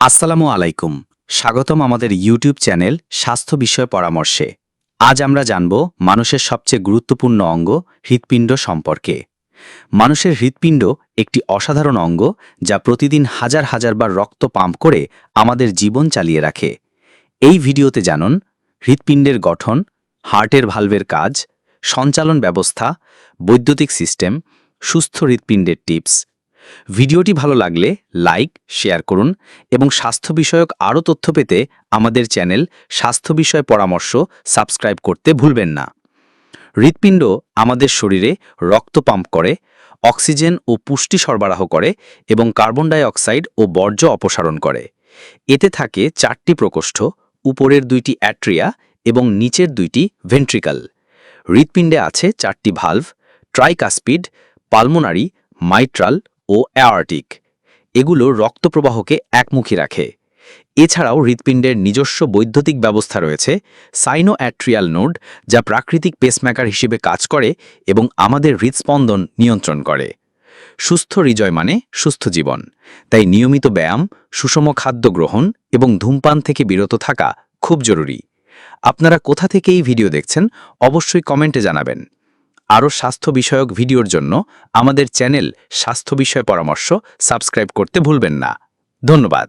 আসসালামু আলাইকুম। স্বাগতম আমাদের ইউটিউব চ্যানেল স্বাস্থ্য বিষয় পরামর্শে। আজ আমরা জানব মানুষের সবচেয়ে গুরুত্বপূর্ণ অঙ্গ হৃৎপিণ্ড সম্পর্কে। মানুষের হৃৎপিণ্ড একটি অসাধারণ অঙ্গ যা প্রতিদিন হাজার হাজার বার রক্ত পাম্প করে আমাদের জীবন চালিয়ে রাখে। এই ভিডিওতে জানুন, হৃৎপিণ্ডের গঠন, হার্টের ভালভের কাজ, সঞ্চালন ব্যবস্থা, বৈদ্যুতিক সিস্টেম, সুস্থ হৃৎপিণ্ডের টিপস। ভিডিওটি ভালো লাগলে লাইক, শেয়ার করুন এবং স্বাস্থ্য বিষয়ক আরও তথ্য পেতে আমাদের চ্যানেল স্বাস্থ্য বিষয় পরামর্শ সাবস্ক্রাইব করতে ভুলবেন না। হৃৎপিণ্ড আমাদের শরীরে রক্ত পাম্প করে, অক্সিজেন ও পুষ্টি সরবরাহ করে এবং কার্বন ডাই অক্সাইড ও বর্জ্য অপসারণ করে। এতে থাকে চারটি প্রকোষ্ঠ, উপরের দুইটি অ্যাট্রিয়া এবং নিচের দুইটি ভেন্ট্রিকাল। হৃৎপিণ্ডে আছে চারটি ভালভ ট্রাইকাস্পিড পালমোনারি মাইট্রাল ও অ্যাওয়ার্টিক। এগুলো রক্তপ্রবাহকে একমুখী রাখে। এছাড়াও হৃৎপিণ্ডের নিজস্ব বৈদ্যুতিক ব্যবস্থা রয়েছে সাইনো অ্যাট্রিয়াল নোড, যা প্রাকৃতিক পেসমেকার হিসেবে কাজ করে এবং আমাদের হৃৎস্পন্দন নিয়ন্ত্রণ করে। সুস্থ হৃদয় মানে সুস্থ জীবন। তাই নিয়মিত ব্যায়াম, সুষম খাদ্য গ্রহণ এবং ধূমপান থেকে বিরত থাকা খুব জরুরি। আপনারা কোথা থেকে এই ভিডিও দেখছেন, অবশ্যই কমেন্টে জানাবেন। আরও স্বাস্থ্য বিষয়ক ভিডিওর জন্য আমাদের চ্যানেল স্বাস্থ্য বিষয় পরামর্শ সাবস্ক্রাইব করতে ভুলবেন না। ধন্যবাদ।